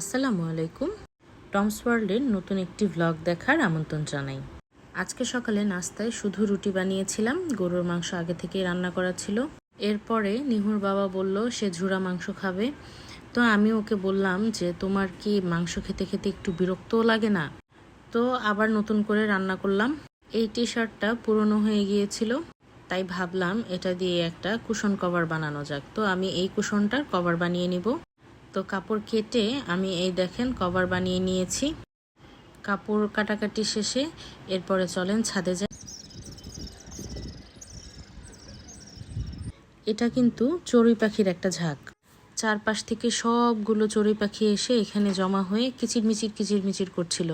আসসালামু আলাইকুম। টমস ওয়ার্ল্ডের নতুন একটি ভ্লগ দেখার আমন্ত্রণ জানাই। আজকে সকালে নাস্তায় শুধু রুটি বানিয়েছিলাম, গরুর মাংস আগে থেকেই রান্না করা ছিল। এরপরে নিহুর বাবা বলল, সে ঝুরা মাংস খাবে। তো আমি ওকে বললাম যে, তোমার কি মাংস খেতে খেতে একটু বিরক্তও লাগে না? তো আবার নতুন করে রান্না করলাম। এই টি শার্টটা পুরনো হয়ে গিয়েছিল, তাই ভাবলাম এটা দিয়ে একটা কুশন কভার বানানো যাক। তো আমি এই কুশনটার কভার বানিয়ে নিব। তো কাপড় কেটে আমি এই দেখেন কভার বানিয়ে নিয়েছি। কাপড় কাটাকাটি শেষে এরপরে চলেন ছাদে যাই। এটা কিন্তু চড়ুই পাখির একটা ঝাঁক। চারপাশ থেকে সবগুলো চড়ুই পাখি এসে এখানে জমা হয়ে কিচিরমিচির কিচিরমিচির করছিল।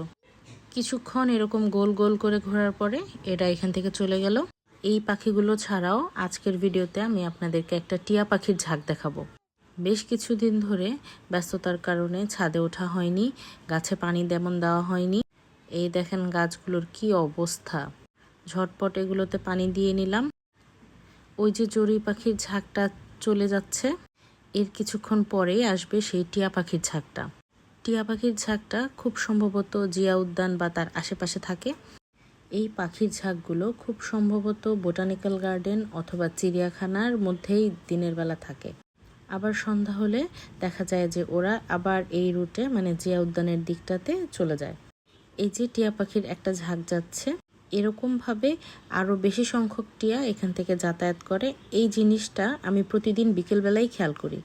কিছুক্ষণ এরকম গোল গোল করে ঘোরার পরে এটা এখান থেকে চলে গেল। এই পাখিগুলো ছাড়াও আজকের ভিডিওতে আমি আপনাদেরকে একটা টিয়া পাখির ঝাঁক দেখাবো। বেশ কিছুদিন ধরে ব্যস্ততার কারণে ছাদে ওঠা হয়নি, গাছে পানি তেমন দেওয়া হয়নি। এই দেখেন গাছগুলোর কি অবস্থা। ঝটপট এগুলোতে পানি দিয়ে নিলাম। ওই যে চড়ুই পাখির ঝাঁকটা চলে যাচ্ছে। এর কিছুক্ষণ পরেই আসবে সেই টিয়া পাখির ঝাঁকটা। টিয়া পাখির ঝাঁকটা খুব সম্ভবত জিয়া উদ্যান বা তার আশেপাশে থাকে। এই পাখির ঝাঁকগুলো খুব সম্ভবত বোটানিক্যাল গার্ডেন অথবা চিড়িয়াখানার মধ্যেই দিনের বেলা থাকে। আবার সন্ধ্যা হলে দেখা যায় যে ওরা আবার এই রুটে মানে জিয়া উদ্যানের দিকটাতে চলে যায়। এই যে টিয়া পাখির একটা ঝাঁক যাচ্ছে, এরকমভাবে আরও বেশি সংখ্যক টিয়া এখান থেকে যাতায়াত করে। এই জিনিসটা আমি প্রতিদিন বিকেলবেলায় খেয়াল করি।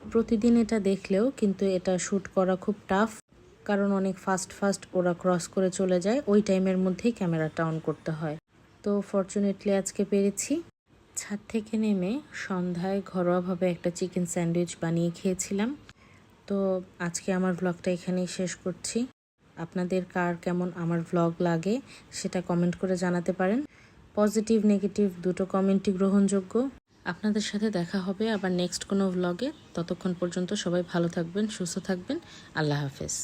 প্রতিদিন এটা দেখলেও কিন্তু এটা শ্যুট করা খুব টাফ, কারণ অনেক ফাস্ট ফাস্ট ওরা ক্রস করে চলে যায়। ওই টাইমের মধ্যেই ক্যামেরাটা অন করতে হয়। তো ফর্চুনেটলি আজকে পেরেছি। ছাদ থেকে নেমে সন্ধ্যায় ঘরোয়াভাবে একটা চিকেন স্যান্ডউইচ বানিয়ে খেয়েছিলাম। তো আজকে আমার ভ্লগটা এখানেই শেষ করছি। আপনাদের কার কেমন আমার ভ্লগ লাগে সেটা কমেন্ট করে জানাতে পারেন। পজিটিভ নেগেটিভ দুটো কমেন্টই গ্রহণযোগ্য। আপনাদের সাথে দেখা হবে আবার নেক্সট কোনো ভ্লগে ততক্ষণ পর্যন্ত সবাই ভালো থাকবেন, সুস্থ থাকবেন। আল্লাহ হাফেজ।